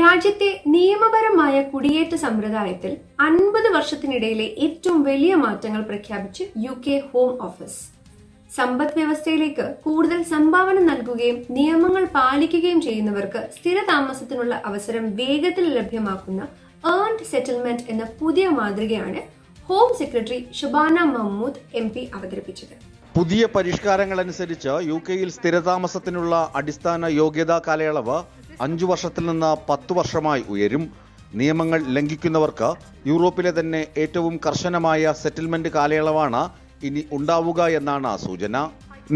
രാജ്യത്തെ നിയമപരമായ കുടിയേറ്റ സമ്പ്രദായത്തിൽ അൻപത് വർഷത്തിനിടയിലെ ഏറ്റവും വലിയ മാറ്റങ്ങൾ പ്രഖ്യാപിച്ച് യു കെ ഹോം ഓഫീസ്. സമ്പദ് വ്യവസ്ഥയിലേക്ക് കൂടുതൽ സംഭാവന നൽകുകയും നിയമങ്ങൾ പാലിക്കുകയും ചെയ്യുന്നവർക്ക് സ്ഥിര താമസത്തിനുള്ള അവസരം വേഗത്തിൽ ലഭ്യമാക്കുന്ന ഏൺഡ് സെറ്റിൽമെന്റ് എന്ന പുതിയ മാതൃകയാണ് home secretary Shabana Mahmood M P അവതരിപ്പിച്ചത്. പുതിയ പരിഷ്കാരങ്ങൾ അനുസരിച്ച് യു കെയിൽ സ്ഥിരതാമസത്തിനുള്ള അടിസ്ഥാന യോഗ്യതാ കാലയളവ് അഞ്ചു വർഷത്തിൽ നിന്ന് പത്തു വർഷമായി ഉയരും. നിയമങ്ങൾ ലംഘിക്കുന്നവർക്ക് യൂറോപ്പിലെ തന്നെ ഏറ്റവും കർശനമായ സെറ്റിൽമെന്റ് കാലയളവാണ് ഇനി ഉണ്ടാവുക എന്നാണ് സൂചന.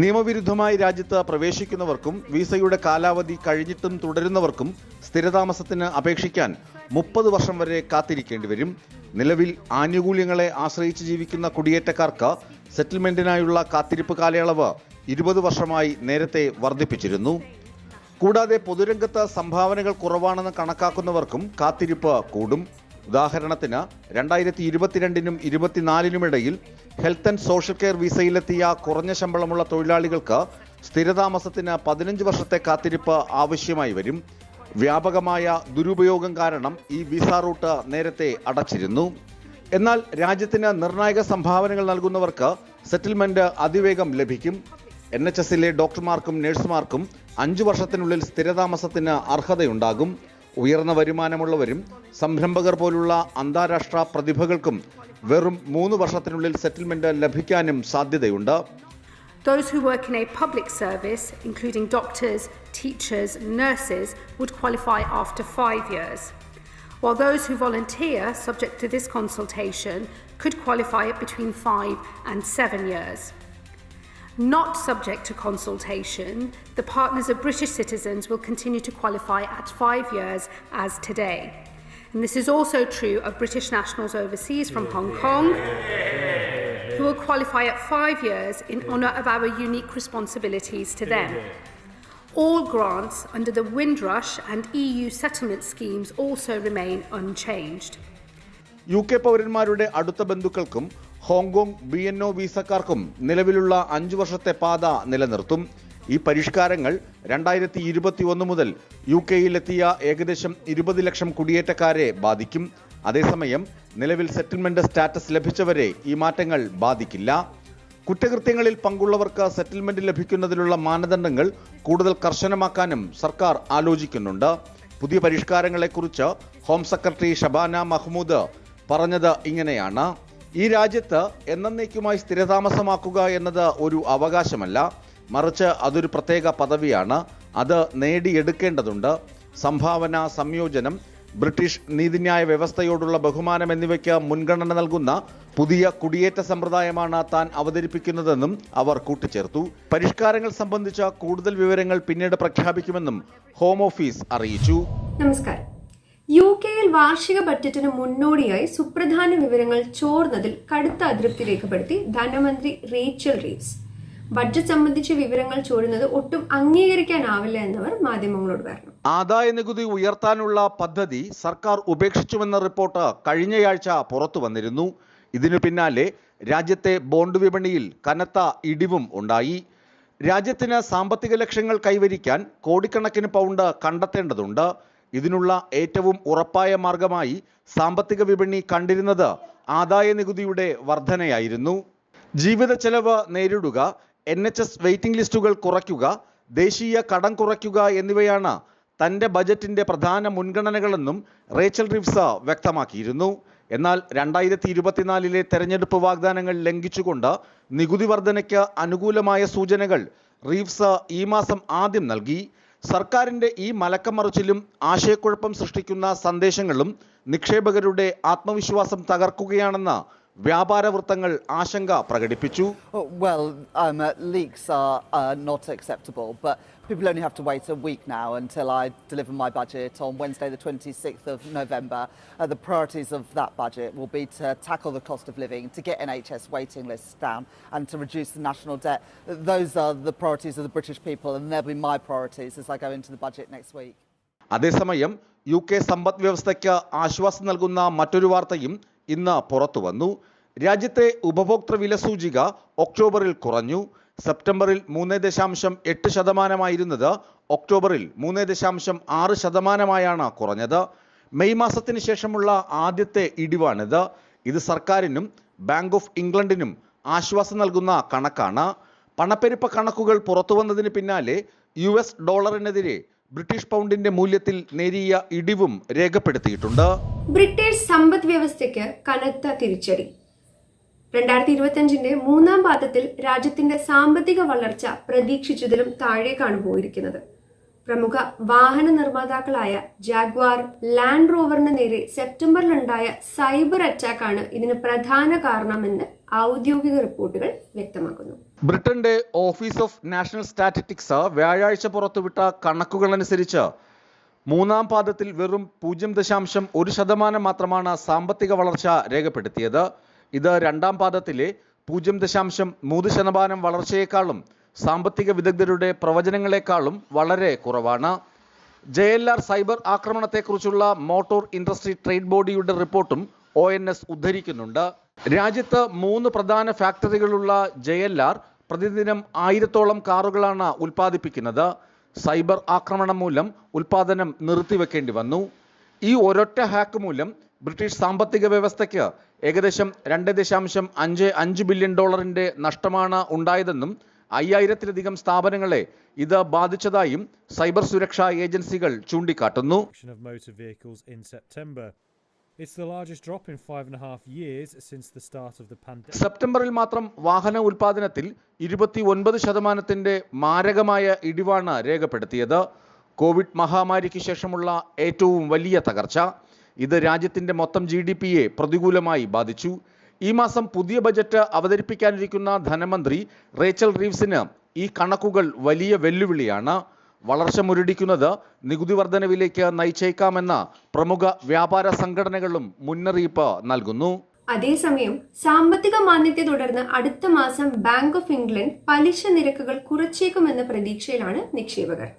നിയമവിരുദ്ധമായി രാജ്യത്ത് പ്രവേശിക്കുന്നവർക്കും വിസയുടെ കാലാവധി കഴിഞ്ഞിട്ടും തുടരുന്നവർക്കും സ്ഥിരതാമസത്തിന് അപേക്ഷിക്കാൻ മുപ്പത് വർഷം വരെ കാത്തിരിക്കേണ്ടി വരും. നിലവിൽ ആനുകൂല്യങ്ങളെ ആശ്രയിച്ച് ജീവിക്കുന്ന കുടിയേറ്റക്കാർക്ക് സെറ്റിൽമെന്റിനായുള്ള കാത്തിരിപ്പ് കാലയളവ് ഇരുപത് വർഷമായി നേരത്തെ വർദ്ധിപ്പിച്ചിരുന്നു. കൂടാതെ പൊതുരംഗത്ത് സംഭാവനകൾ കുറവാണെന്ന് കണക്കാക്കുന്നവർക്കും കാത്തിരിപ്പ് കൂടും. ഉദാഹരണത്തിന് രണ്ടായിരത്തി ഇരുപത്തിരണ്ടിനും ഇരുപത്തിനാലിനുമിടയിൽ ഹെൽത്ത് ആൻഡ് സോഷ്യൽ കെയർ വിസയിലെത്തിയ കുറഞ്ഞ ശമ്പളമുള്ള തൊഴിലാളികൾക്ക് സ്ഥിരതാമസത്തിന് പതിനഞ്ച് വർഷത്തെ കാത്തിരിപ്പ് ആവശ്യമായി വരും. വ്യാപകമായ ദുരുപയോഗം കാരണം ഈ വിസ റൂട്ട് നേരത്തെ അടച്ചിരുന്നു. എന്നാൽ രാജ്യത്തിന് നിർണായക സംഭാവനകൾ നൽകുന്നവർക്ക് സെറ്റിൽമെന്റ് അതിവേഗം ലഭിക്കും. എൻ എച്ച് എസിലെ ഡോക്ടർമാർക്കും നഴ്സുമാർക്കും അഞ്ചു വർഷത്തിനുള്ളിൽ സ്ഥിരതാമസത്തിന് അർഹതയുണ്ടാകും ഉയർന്ന വരുമാനമുള്ളവരും സംരംഭകർ പോലുള്ള അന്താരാഷ്ട്ര പ്രതിഭകൾക്കും വെറും മൂന്ന് വർഷത്തിനുള്ളിൽ സെറ്റിൽമെന്റ് ലഭിക്കാനും സാധ്യതയുണ്ട് Those who work in a public service, including doctors, teachers, nurses, would qualify after five years, while those who volunteer, subject to this consultation, could qualify between five and seven years. Not subject to consultation, the partners of British citizens will continue to qualify at five years as today. And this is also true of British nationals overseas from Hong Kong who will qualify at five years in honour of our unique responsibilities to them. All grants under the Windrush and EU settlement schemes also remain unchanged. U K പൗരന്മാരുടെ അടുത്ത ബന്ധുക്കൾക്കും Hong Kong B N O വിസക്കാർക്കും നിലവിലുള്ള അഞ്ചു വർഷത്തെ പാത നിലനിർത്തും. ഈ പരിഷ്കാരങ്ങൾ രണ്ടായിരത്തി ഇരുപത്തി ഒന്ന് മുതൽ യു കെയിലെത്തിയ ഏകദേശം ഇരുപത് ലക്ഷം കുടിയേറ്റക്കാരെ ബാധിക്കും. അതേസമയം നിലവിൽ സെറ്റിൽമെന്റ് സ്റ്റാറ്റസ് ലഭിച്ചവരെ ഈ മാറ്റങ്ങൾ ബാധിക്കില്ല. കുറ്റകൃത്യങ്ങളിൽ പങ്കുള്ളവർക്ക് സെറ്റിൽമെന്റ് ലഭിക്കുന്നതിനുള്ള മാനദണ്ഡങ്ങൾ കൂടുതൽ കർശനമാക്കാനും സർക്കാർ ആലോചിക്കുന്നുണ്ട്. പുതിയ പരിഷ്കാരങ്ങളെക്കുറിച്ച് ഹോം സെക്രട്ടറി ഷബാന മഹ്മൂദ് പറഞ്ഞത് ഇങ്ങനെയാണ്. ഈ രാജ്യത്ത് എന്നേക്കുമായി സ്ഥിരതാമസമാക്കുക എന്നത് ഒരു അവകാശമല്ല. മറിച്ച് അതൊരു പ്രത്യേക പദവിയാണ്. അത് നേടിയെടുക്കേണ്ടതുണ്ട്. സംഭാവന സംയോജനം ബ്രിട്ടീഷ് നീതിന്യായ വ്യവസ്ഥയോടുള്ള ബഹുമാനം എന്നിവയ്ക്ക് മുൻഗണന നൽകുന്ന പുതിയ കുടിയേറ്റ സമ്പ്രദായമാണ് താൻ അവതരിപ്പിക്കുന്നതെന്നും അവർ കൂട്ടിച്ചേർത്തു. പരിഷ്കാരങ്ങൾ സംബന്ധിച്ച കൂടുതൽ വിവരങ്ങൾ പിന്നീട് പ്രഖ്യാപിക്കുമെന്നും ഹോം ഓഫീസ് അറിയിച്ചു. നമസ്കാരം. യു കെയിൽ വാർഷിക ബഡ്ജറ്റിന് മുന്നോടിയായി സുപ്രധാന വിവരങ്ങൾ ചോർന്നതിൽ കടുത്ത അതൃപ്തി രേഖപ്പെടുത്തി ധനമന്ത്രി റേച്ചൽ റീവ്സ്. ബഡ്ജറ്റ് സംബന്ധിച്ച വിവരങ്ങൾ ചോരുന്നത് ഒട്ടും അംഗീകരിക്കാനാവില്ല എന്നവർ മാധ്യമങ്ങളോട് പറഞ്ഞു. ആദായ നികുതി ഉയർത്താനുള്ള പദ്ധതി സർക്കാർ ഉപേക്ഷിച്ചുവെന്ന റിപ്പോർട്ട് കഴിഞ്ഞയാഴ്ച പുറത്തു വന്നിരുന്നു. ഇതിനു പിന്നാലെ രാജ്യത്തെ ബോണ്ട് വിപണിയിൽ കനത്ത ഇടിവും ഉണ്ടായി. രാജ്യത്തിന് സാമ്പത്തിക ലക്ഷ്യങ്ങൾ കൈവരിക്കാൻ കോടിക്കണക്കിന് പൗണ്ട് കണ്ടെത്തേണ്ടതുണ്ട്. ഇതിനുള്ള ഏറ്റവും ഉറപ്പായ മാർഗമായി സാമ്പത്തിക വിപണി കണ്ടിരുന്നത് ആദായ നികുതിയുടെ വർധനയായിരുന്നു. ജീവിത ചെലവ് നേരിടുക എൻ എച്ച് എസ് വെയിറ്റിംഗ് ലിസ്റ്റുകൾ കുറയ്ക്കുക ദേശീയ കടം കുറയ്ക്കുക എന്നിവയാണ് തന്റെ ബജറ്റിന്റെ പ്രധാന മുൻഗണനകളെന്നും റേച്ചൽ റിവ്സ വ്യക്തമാക്കിയിരുന്നു. എന്നാൽ രണ്ടായിരത്തി ഇരുപത്തിനാലിലെ തെരഞ്ഞെടുപ്പ് വാഗ്ദാനങ്ങൾ ലംഘിച്ചുകൊണ്ട് നികുതി വർധനയ്ക്ക് അനുകൂലമായ സൂചനകൾ റീവ്സ് ഈ മാസം ആദ്യം നൽകി. സർക്കാരിന്റെ ഈ മലക്കമറിച്ചിലും ആശയക്കുഴപ്പം സൃഷ്ടിക്കുന്ന സന്ദേശങ്ങളും നിക്ഷേപകരുടെ ആത്മവിശ്വാസം തകർക്കുകയാണെന്ന് വ്യാപാര വൃത്തങ്ങൾ ആശങ്ക പ്രകടിപ്പിച്ചു Oh, Well, um, uh, leaks are uh, not acceptable, but people only have to wait a week now until I deliver my budget on Wednesday, the 26th of November. Uh, the priorities of that budget will be to tackle the cost of living, to get NHS waiting lists down, and to reduce the national debt. Those are the priorities of the British people, and they'll be my priorities as I go into the budget next week. അതേസമയം U K സമ്പദ് വ്യവസ്ഥയ്ക്ക് ആശ്വാസം നൽകുന്ന മറ്റൊരു വാർത്തയും ഇന്ന് പുറത്തു വന്നു. രാജ്യത്തെ ഉപഭോക്തൃ വില സൂചിക ഒക്ടോബറിൽ കുറഞ്ഞു. സെപ്റ്റംബറിൽ മൂന്ന് ദശാംശം എട്ട് ശതമാനമായിരുന്നത് ഒക്ടോബറിൽ മൂന്ന് ദശാംശം ആറ് ശതമാനമായാണ് കുറഞ്ഞത്. മെയ് മാസത്തിന് ശേഷമുള്ള ആദ്യത്തെ ഇടിവാണിത്. ഇത് സർക്കാരിനും ബാങ്ക് ഓഫ് ഇംഗ്ലണ്ടിനും ആശ്വാസം നൽകുന്ന കണക്കാണ്. പണപ്പെരുപ്പ കണക്കുകൾ പുറത്തു വന്നതിന് പിന്നാലെ യു എസ് ഡോളറിനെതിരെ ബ്രിട്ടീഷ് പൗണ്ടിന്റെ മൂല്യത്തിൽ നേരിയ ഇടിവും രേഖപ്പെടുത്തിയിട്ടുണ്ട്. ബ്രിട്ടീഷ് സമ്പദ് വ്യവസ്ഥയ്ക്ക് കനത്ത തിരിച്ചടി. രണ്ടായിരത്തി ഇരുപത്തിയഞ്ചിന്റെ മൂന്നാം പാദത്തിൽ രാജ്യത്തിന്റെ സാമ്പത്തിക വളർച്ച പ്രതീക്ഷിച്ചതിലും താഴേക്കാണ് പോയിരിക്കുന്നത്. പ്രമുഖ വാഹന നിർമ്മാതാക്കളായ ജാഗ്വാർ ലാൻഡ് റോവറിന് നേരെ സെപ്റ്റംബറിലുണ്ടായ സൈബർ അറ്റാക്കാണ് ഇതിന് പ്രധാന കാരണമെന്ന് ഔദ്യോഗിക റിപ്പോർട്ടുകൾ വ്യക്തമാക്കുന്നു. ബ്രിട്ടന്റെ ഓഫീസ് ഓഫ് നാഷണൽ സ്റ്റാറ്റിസ്റ്റിക്സ് വ്യാഴാഴ്ച പുറത്തുവിട്ട കണക്കുകളനുസരിച്ച് മൂന്നാം പാദത്തിൽ വെറും പൂജ്യം ദശാംശം ഒരു ശതമാനം മാത്രമാണ് സാമ്പത്തിക വളർച്ച രേഖപ്പെടുത്തിയത്. ഇത് രണ്ടാം പാദത്തിലെ പൂജ്യം ദശാംശം മൂന്ന് ശതമാനം വളർച്ചയെക്കാളും സാമ്പത്തിക വിദഗ്ധരുടെ പ്രവചനങ്ങളെക്കാളും വളരെ കുറവാണ്. ജെ എൽ ആർ സൈബർ ആക്രമണത്തെക്കുറിച്ചുള്ള മോട്ടോർ ഇൻഡസ്ട്രി ട്രേഡ് ബോഡിയുടെ റിപ്പോർട്ടും ഒ എൻ എസ് ഉദ്ധരിക്കുന്നുണ്ട്. രാജ്യത്ത് മൂന്ന് പ്രധാന ഫാക്ടറികളുള്ള ജെ എൽ ആർ പ്രതിദിനം ആയിരത്തോളം കാറുകളാണ് ഉൽപ്പാദിപ്പിക്കുന്നത്. സൈബർ ആക്രമണം മൂലം ഉൽപാദനം നിർത്തിവെക്കേണ്ടി വന്നു. ഈ ഒരൊറ്റ ഹാക്ക് മൂലം ബ്രിട്ടീഷ് സാമ്പത്തിക വ്യവസ്ഥയ്ക്ക് ഏകദേശം രണ്ട് ദശാംശം അഞ്ച് അഞ്ച് ബില്യൺ ഡോളറിന്റെ നഷ്ടമാണ് ഉണ്ടായതെന്നും അയ്യായിരത്തിലധികം സ്ഥാപനങ്ങളെ ഇത് ബാധിച്ചതായും സൈബർ സുരക്ഷാ ഏജൻസികൾ ചൂണ്ടിക്കാട്ടുന്നു. സെപ്റ്റംബറിൽ മാത്രം വാഹന ഉൽപാദനത്തിൽ ഇരുപത്തി ഒൻപത് ശതമാനത്തിന്റെ മാരകമായ ഇടിവാണ് രേഖപ്പെടുത്തിയത്. കോവിഡ് മഹാമാരിക്ക് ശേഷമുള്ള ഏറ്റവും വലിയ തകർച്ച. ഇത് രാജ്യത്തിന്റെ മൊത്തം ജി ഡി പിയെ പ്രതികൂലമായി ബാധിച്ചു. ഈ മാസം പുതിയ ബജറ്റ് അവതരിപ്പിക്കാനിരിക്കുന്ന ധനമന്ത്രി റേച്ചൽ റീവ്സിന് ഈ കണക്കുകൾ വലിയ വെല്ലുവിളിയാണ്. വളർച്ച മുരടിക്കുന്നത് നികുതി വർധനവിലേക്ക് നയിച്ചേക്കാമെന്ന പ്രമുഖ വ്യാപാര സംഘടനകളും മുന്നറിയിപ്പ് നൽകുന്നു. അതേസമയം സാമ്പത്തിക മാന്ദ്യത്തെ തുടർന്ന് അടുത്ത മാസം ബാങ്ക് ഓഫ് ഇംഗ്ലണ്ട് പലിശ നിരക്കുകൾ കുറച്ചേക്കുമെന്ന പ്രതീക്ഷയിലാണ് നിക്ഷേപകർ.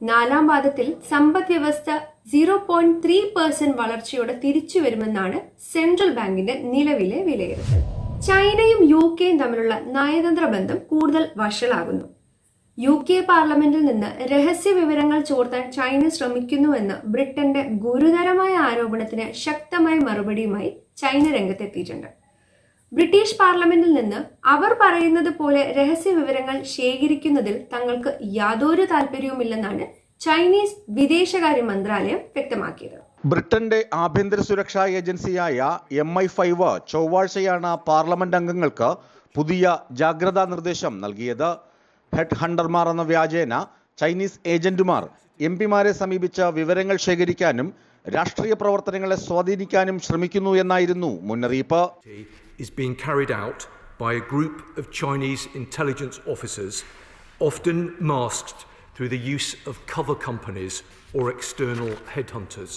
നാലാം പാദത്തിൽ സമ്പദ് വ്യവസ്ഥ സീറോ പോയിന്റ് ത്രീ പെർസെന്റ് വളർച്ചയോടെ തിരിച്ചു വരുമെന്നാണ് സെൻട്രൽ ബാങ്കിന്റെ നിലവിലെ വിലയിരുത്തൽ. ചൈനയും യു കെയും തമ്മിലുള്ള നയതന്ത്ര ബന്ധം കൂടുതൽ വഷളാകുന്നു. യു കെ പാർലമെന്റിൽ നിന്ന് രഹസ്യ വിവരങ്ങൾ ചോർത്താൻ ചൈന ശ്രമിക്കുന്നുവെന്ന് ബ്രിട്ടന്റെ ഗുരുതരമായ ആരോപണത്തിന് ശക്തമായ മറുപടിയുമായി ചൈന രംഗത്തെത്തിയിട്ടുണ്ട്. ബ്രിട്ടീഷ് പാർലമെന്റിൽ നിന്ന് അവർ പറയുന്നത് പോലെ രഹസ്യ വിവരങ്ങൾ ശേഖരിക്കുന്നതിൽ തങ്ങൾക്ക് യാതൊരു താല്പര്യവുമില്ലെന്നാണ് ചൈനീസ് വിദേശകാര്യ മന്ത്രാലയം വ്യക്തമാക്കിയത്. ബ്രിട്ടന്റെ ആഭ്യന്തര സുരക്ഷാ ഏജൻസിയായ എം ഐ ഫൈവ് ചൊവ്വാഴ്ചയാണ് പാർലമെന്റ് അംഗങ്ങൾക്ക് പുതിയ ജാഗ്രതാ നിർദ്ദേശം നൽകിയത്. ഹെഡ് ഹണ്ടർമാർ എന്ന വ്യാജേന ചൈനീസ് ഏജന്റുമാർ എം പിമാരെ സമീപിച്ച വിവരങ്ങൾ ശേഖരിക്കാനും രാഷ്ട്രീയ പ്രവർത്തനങ്ങളെ സ്വാധീനിക്കാനും ശ്രമിക്കുന്നു എന്നായിരുന്നു മുന്നറിയിപ്പ് by a group of Chinese intelligence officers, often masked through the use of cover companies or external headhunters.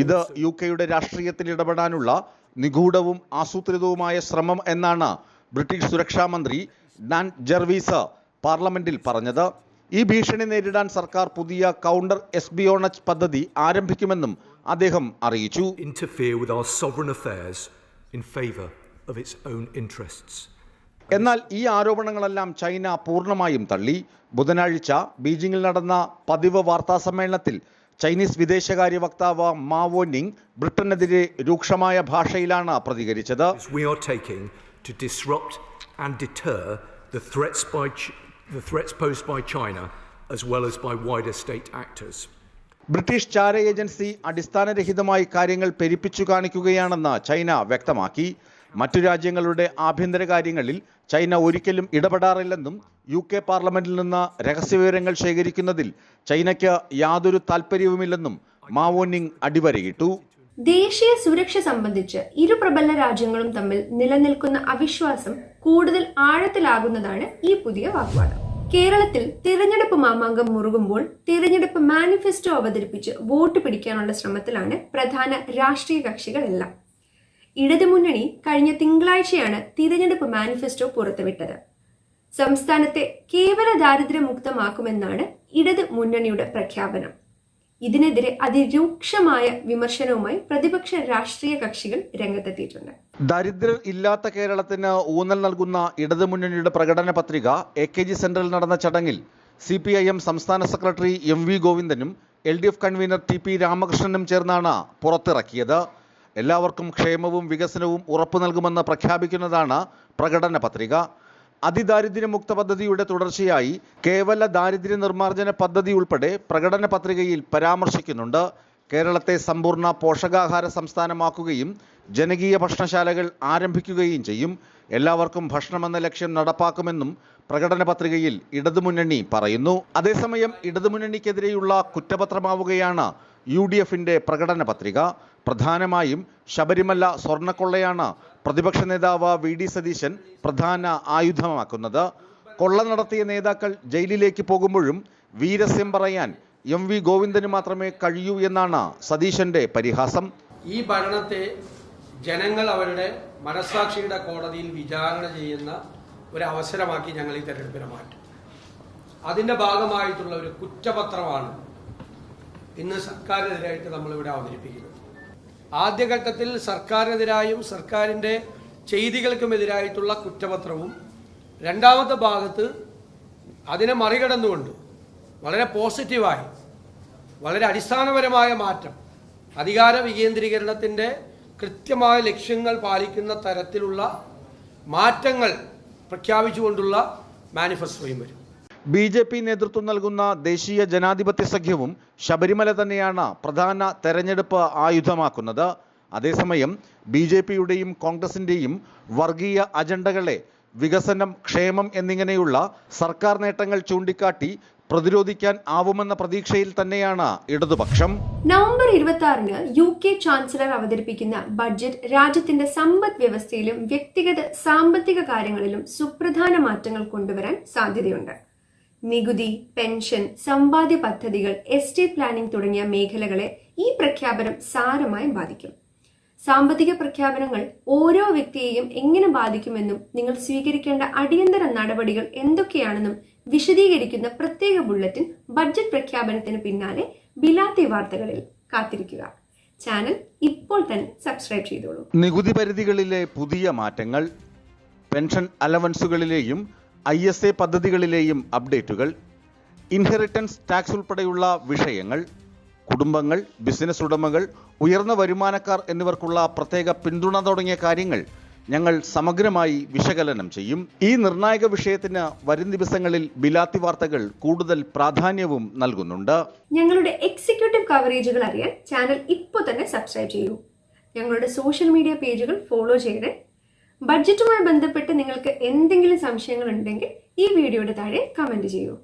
ഇത് യു കെയുടെ രാഷ്ട്രീയത്തിൽ ഇടപെടാനുള്ള നിഗൂഢവും ആസൂത്രിതവുമായ ശ്രമം എന്നാണ് ബ്രിട്ടീഷ് സുരക്ഷാ മന്ത്രി ഡാൻ ജെർവീസ് പാർലമെന്റിൽ പറഞ്ഞത് ഈ ഭീഷണി നേരിടാൻ സർക്കാർ പുതിയ കൗണ്ടർ എസ്ബിയോണച്ച് പദ്ധതി ആരംഭിക്കുമെന്നും അദ്ദേഹം അറിയിച്ചു. എന്നാൽ ഈ ആരോപണങ്ങളെല്ലാം ചൈന പൂർണമായും തള്ളി. ബുധനാഴ്ച ബീജിംഗിൽ നടന്ന പതിവ് വാർത്താ സമ്മേളനത്തിൽ ചൈനീസ് വിദേശകാര്യ വക്താവ് മാവോ നിങ് ബ്രിട്ടനെതിരെ രൂക്ഷമായ ഭാഷയിലാണ് പ്രതികരിച്ചത്. The threats, posed by China as well as by wider state actors. British ചാര ഏജൻസി അടിസ്ഥാനരഹിതമായി കാര്യങ്ങൾ പെരുപ്പിച്ചു കാണിക്കുകയാണെന്ന് ചൈന വ്യക്തമാക്കി മറ്റു രാജ്യങ്ങളുടെ ആഭ്യന്തര കാര്യങ്ങളിൽ ചൈന ഒരിക്കലും ഇടപെടാറില്ലെന്നും യു കെ പാർലമെന്റിൽ നിന്ന് രഹസ്യവിവരങ്ങൾ ശേഖരിക്കുന്നതിൽ ചൈനയ്ക്ക് യാതൊരു താല്പര്യവുമില്ലെന്നും മാവോനിങ് അടിവരയിട്ടു ദേശീയ സുരക്ഷ സംബന്ധിച്ച് ഇരു പ്രബല രാജ്യങ്ങളും തമ്മിൽ നിലനിൽക്കുന്ന അവിശ്വാസം കൂടുതൽ ആഴത്തിലാകുന്നതാണ് ഈ പുതിയ വാഗ്വാദം. കേരളത്തിൽ തിരഞ്ഞെടുപ്പ് മാമാങ്കം മുറുകുമ്പോൾ തിരഞ്ഞെടുപ്പ് മാനിഫെസ്റ്റോ അവതരിപ്പിച്ച് വോട്ട് പിടിക്കാനുള്ള ശ്രമത്തിലാണ് പ്രധാന രാഷ്ട്രീയ കക്ഷികളെല്ലാം. ഇടതുമുന്നണി കഴിഞ്ഞ തിങ്കളാഴ്ചയാണ് തിരഞ്ഞെടുപ്പ് മാനിഫെസ്റ്റോ പുറത്തുവിട്ടത്. സംസ്ഥാനത്തെ കേവല ദാരിദ്ര്യമുക്തമാക്കുമെന്നാണ് ഇടത് മുന്നണിയുടെ പ്രഖ്യാപനം. ഇതിനെതിരെ അതിരൂക്ഷമായ വിമർശനവുമായി പ്രതിപക്ഷ രാഷ്ട്രീയ കക്ഷികൾ രംഗത്തെത്തിയിട്ടുണ്ട്. ദരിദ്രർ ഇല്ലാത്ത കേരളത്തിന് ഊന്നൽ നൽകുന്ന ഇടതുമുന്നണിയുടെ പ്രകടന പത്രിക എ കെ ജി സെന്ററിൽ നടന്ന ചടങ്ങിൽ സി പി ഐ എം സംസ്ഥാന secretary M V ഗോവിന്ദനും L D F convener T P രാമകൃഷ്ണനും ചേർന്നാണ് പുറത്തിറക്കിയത്. എല്ലാവർക്കും ക്ഷേമവും വികസനവും ഉറപ്പു നൽകുമെന്ന് പ്രഖ്യാപിക്കുന്നതാണ് പ്രകടന പത്രിക. അതിദാരിദ്ര്യമുക്ത പദ്ധതിയുടെ തുടർച്ചയായി കേവല ദാരിദ്ര്യ നിർമ്മാർജന പദ്ധതി ഉൾപ്പെടെ പ്രകടന പത്രികയിൽ പരാമർശിക്കുന്നുണ്ട്. കേരളത്തെ സമ്പൂർണ പോഷകാഹാര സംസ്ഥാനമാക്കുകയും ജനകീയ ഭക്ഷണശാലകൾ ആരംഭിക്കുകയും ചെയ്യും. എല്ലാവർക്കും ഭക്ഷണമെന്ന ലക്ഷ്യം നടപ്പാക്കുമെന്നും പ്രകടന പത്രികയിൽ ഇടതുമുന്നണി പറയുന്നു. അതേസമയം ഇടതുമുന്നണിക്കെതിരെയുള്ള കുറ്റപത്രമാവുകയാണ് യു ഡി എഫിന്റെ പ്രകടന പത്രിക. പ്രധാനമായും ശബരിമല സ്വർണക്കൊള്ളയാണ് പ്രതിപക്ഷ നേതാവ് വി ഡി സതീശൻ പ്രധാന ആയുധമാക്കുന്നത്. കൊള്ള നടത്തിയ നേതാക്കൾ ജയിലിലേക്ക് പോകുമ്പോഴും വീരസ്യം പറയാൻ എം വി ഗോവിന്ദന് മാത്രമേ കഴിയൂ എന്നാണ് സതീശന്റെ പരിഹാസം. ഈ ഭരണത്തെ ജനങ്ങൾ അവരുടെ മനസാക്ഷിയുടെ കോടതിയിൽ വിചാരണ ചെയ്യുന്ന ഒരു അവസരമാക്കി ഞങ്ങൾ ഈ തെരഞ്ഞെടുപ്പിനെ മാറ്റും. അതിന്റെ ഭാഗമായിട്ടുള്ള ഒരു കുറ്റപത്രമാണ് ഇന്ന് സർക്കാരിനെതിരായിട്ട് നമ്മളിവിടെ അവതരിപ്പിക്കുന്നത്. ആദ്യഘട്ടത്തിൽ സർക്കാരിനെതിരായും സർക്കാരിന്റെ ചെയ്തികൾക്കുമെതിരായിട്ടുള്ള കുറ്റപത്രവും രണ്ടാമത്തെ ഭാഗത്ത് അതിനെ മറികടന്നുകൊണ്ട് വളരെ പോസിറ്റീവായി വളരെ അടിസ്ഥാനപരമായ മാറ്റം അധികാര വികേന്ദ്രീകരണത്തിന്റെ കൃത്യമായ ലക്ഷ്യങ്ങൾ പാലിക്കുന്ന തരത്തിലുള്ള മാറ്റങ്ങൾ പ്രഖ്യാപിച്ചുകൊണ്ടുള്ള മാനിഫെസ്റ്റോയും വരും. ബി ജെ പി നേതൃത്വം നൽകുന്ന ദേശീയ ജനാധിപത്യ സഖ്യവും ശബരിമല തന്നെയാണ് പ്രധാന തെരഞ്ഞെടുപ്പ് ആയുധമാക്കുന്നത്. അതേസമയം ബി ജെ പിയുടെയും കോൺഗ്രസിന്റെയും വർഗീയ അജണ്ടകളെ വികസനം ക്ഷേമം എന്നിങ്ങനെയുള്ള സർക്കാർ നേട്ടങ്ങൾ ചൂണ്ടിക്കാട്ടി പ്രതിരോധിക്കാൻ ആവുമെന്ന പ്രതീക്ഷയിൽ തന്നെയാണ് ഇടതുപക്ഷം. നവംബർ ഇരുപത്തി ആറിന് യു കെ ചാൻസലർ അവതരിപ്പിക്കുന്ന ബഡ്ജറ്റ് രാജ്യത്തിന്റെ സമ്പദ് വ്യവസ്ഥയിലും വ്യക്തിഗത സാമ്പത്തിക കാര്യങ്ങളിലും സുപ്രധാന മാറ്റങ്ങൾ കൊണ്ടുവരാൻ സാധ്യതയുണ്ട്. നികുതി പെൻഷൻ സമ്പാദ്യ പദ്ധതികൾ എസ്റ്റേറ്റ് പ്ലാനിംഗ് തുടങ്ങിയ മേഖലകളെ ഈ പ്രഖ്യാപനം സാരമായി ബാധിക്കും. സാമ്പത്തിക പ്രഖ്യാപനങ്ങൾ ഓരോ വ്യക്തിയെയും എങ്ങനെ ബാധിക്കുമെന്നും നിങ്ങൾ സ്വീകരിക്കേണ്ട അടിയന്തര നടപടികൾ എന്തൊക്കെയാണെന്നും വിശദീകരിക്കുന്ന പ്രത്യേക ബുള്ളറ്റിൻ ബഡ്ജറ്റ് പ്രഖ്യാപനത്തിന് പിന്നാലെ ബിലാത്തി വാർത്തകളിൽ കാത്തിരിക്കുക. ചാനൽ ഇപ്പോൾ തന്നെ സബ്സ്ക്രൈബ് ചെയ്തോളൂ. നികുതി പരിധികളിലെ പുതിയ മാറ്റങ്ങൾ പെൻഷൻ അലവൻസുകളിലെയും ഐ എസ് എ പദ്ധതികളിലെയും അപ്ഡേറ്റുകൾ ഇൻഹെറിറ്റൻസ് ടാക്സ് ഉൾപ്പെടെയുള്ള വിഷയങ്ങൾ കുടുംബങ്ങൾ ബിസിനസ് ഉടമകൾ ഉയർന്ന വരുമാനക്കാർ എന്നിവർക്കുള്ള പ്രത്യേക പിന്തുണ തുടങ്ങിയ കാര്യങ്ങൾ ഞങ്ങൾ സമഗ്രമായി വിശകലനം ചെയ്യും. ഈ നിർണായക വിഷയത്തിന് വരും ദിവസങ്ങളിൽ ബിലാത്തി വാർത്തകൾ കൂടുതൽ പ്രാധാന്യവും നൽകുന്നുണ്ട്. ഞങ്ങളുടെ എക്സിക്യൂട്ടീവ് കവറേജുകൾ അറിയാൻ ചാനൽ ഇപ്പോൾ തന്നെ സബ്സ്ക്രൈബ് ചെയ്യൂ. ഞങ്ങളുടെ സോഷ്യൽ മീഡിയ പേജുകൾ ഫോളോ ചെയ്യണേ ബഡ്ജറ്റുമായി ബന്ധപ്പെട്ട് നിങ്ങൾക്ക് എന്തെങ്കിലും സംശയങ്ങൾ ഉണ്ടെങ്കിൽ ഈ വീഡിയോയുടെ താഴെ കമന്റ് ചെയ്യൂ.